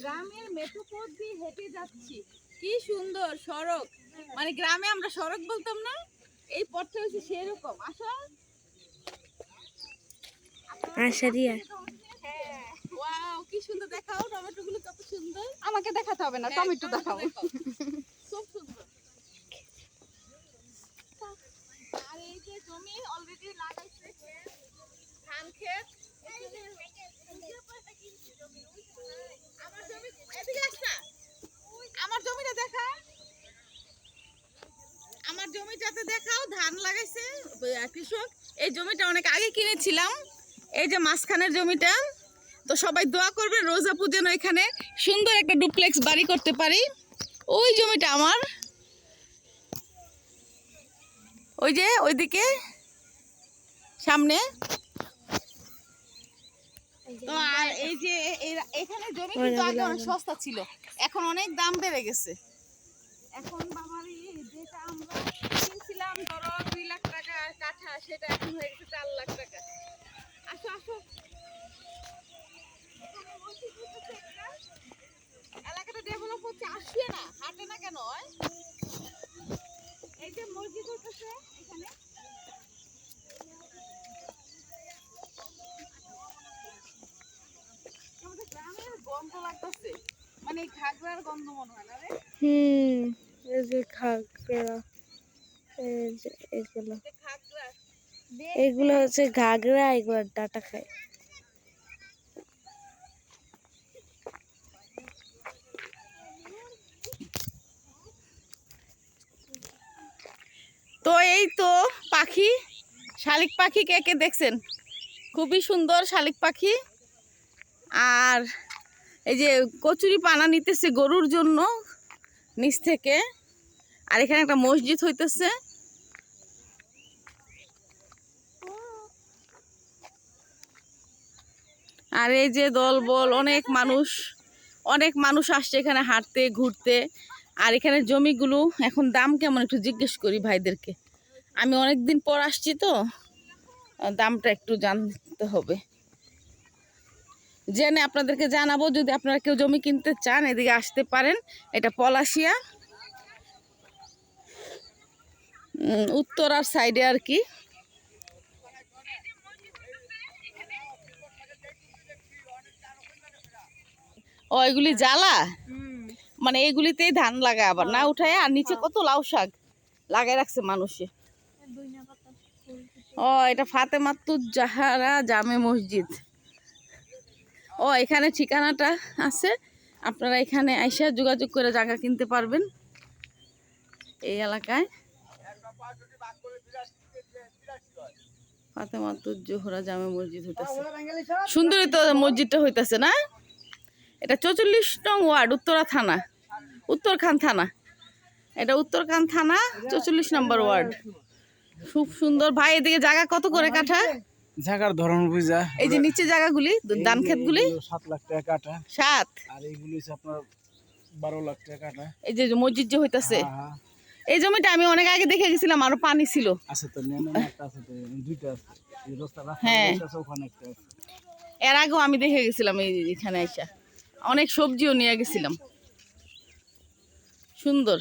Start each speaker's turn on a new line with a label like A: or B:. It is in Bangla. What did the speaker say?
A: গ্রামের মেঠো পথ দিয়ে হেঁটে যাচ্ছি। কি সুন্দর সড়ক। মানে গ্রামে আমরা সড়ক বলতাম না এই পথটা হচ্ছে সেরকম। আসো
B: আশা দিয়া।
A: হ্যাঁ। ওয়াও কি সুন্দর। দেখাও টমেটো গুলো কত সুন্দর।
C: আমাকে দেখাতে হবে না
A: হ্যাঁ,
C: টমেটো দেখাও
A: দেখাও। খুব সুন্দর। আর এই যে জমি অলরেডি লাগাইছে ধান ক্ষেত আমার জমি এদিকে আস না আমার জমিটা দেখা আমার জমিটাতে দেখাও ধান লাগাইছে কৃষক। এই জমিটা অনেক আগে কিনেছিলাম। এই যে মাঝখানের জমিটা তো সবাই দোয়া করবেন রোজাপু যেন এখানে সুন্দর একটা ডুপ্লেক্স বাড়ি করতে পারি। ওই জমিটা আমার। ওই যে ওইদিকে সামনে। তো আর এই যে এখানে জমি কিন্তু আগে অনেক সস্তা ছিল। এখন অনেক দাম বেড়ে গেছে। এখন বাবার এই যেটা আমরা কিনছিলাম ধরো দুই লাখ টাকা কাঠা সেটা এখন হয়ে গেছে চার লাখ টাকা আসো আসো এখানে মসজিদ হইতেছে একটা। এলাকাটা না হাঁটে না কেন এই যে এখানে। আমাদের গ্রামের গন্ধ লাগতেছে। মানে এই গন্ধ মনে হয় না রে?
B: হুম এই যে ঘাগরা এই যে এগুলো। এগুলো হচ্ছে ঘাগরা এগুলো ডাটা খায়।
A: তো এই তো পাখি, শালিক পাখি কে কে দেখছেন? খুবই সুন্দর শালিক পাখি। আর এই যে কচুরি পানা নিতেছে গরুর জন্য নিচ থেকে। আর এখানে একটা মসজিদ হইতেছে। আর এই যে দল বল অনেক মানুষ অনেক মানুষ আসছে এখানে হাঁটতে, ঘুরতে। আর এখানে জমিগুলো এখন দাম কেমন একটু জিজ্ঞেস করি ভাইদেরকে। আমি অনেক দিন পর আসছি তো দামটা একটু জানতে হবে। জেনে আপনাদেরকে জানাব, যদি আপনারা কেউ জমি কিনতে চান, এদিকে আসতে পারেন। এটা পলাশিয়া। উত্তরার সাইডে আর কি। ও, এগুলি জ্বালা? মানে এগুলিতেই ধান লাগায় আবার না উঠায় আর নিচে কত লাউ শাক লাগাই রাখছে মানুষে। ও এটা ফাতেমাতুজ জাহারা জামে মসজিদ। ও এখানে ঠিকানাটা আছে আপনারা এখানে আইসা যোগাযোগ করে জায়গা কিনতে পারবেন। এই এলাকায়। ফাতেমাতুজ জোহরা জামে মসজিদ হইতেছে। সুন্দরই তো মসজিদটা হইতেছে না? এটা চৌচল্লিশ নং ওয়ার্ড উত্তরা থানা। উত্তরখান থানা। এটা উত্তরখান থানা চৌচল্লিশ নম্বর ওয়ার্ড। খুব সুন্দর। ভাই এদিকে জায়গা কত করে কাঠা?
D: জায়গার ধরন বুঝা
A: এই যে নিচে জায়গাগুলি ধান ক্ষেতগুলি
D: সাত লাখ টাকা কাটা
A: সাত?
D: আর এইগুলো আপনার বারো লাখ টাকা কাটা
A: এই যে মসজিদ যে হইতাছে।
D: হ্যাঁ, হ্যাঁ।
A: এই জমিটা আমি অনেক আগে দেখে গেছিলাম আরও পানি ছিল।
D: আছে তো দুইটা আছে।
A: হ্যাঁ। এর আগেও আমি দেখে গেছিলাম এখানে আইসা। অনেক সবজিও নিয়ে গেছিলাম। সুন্দর।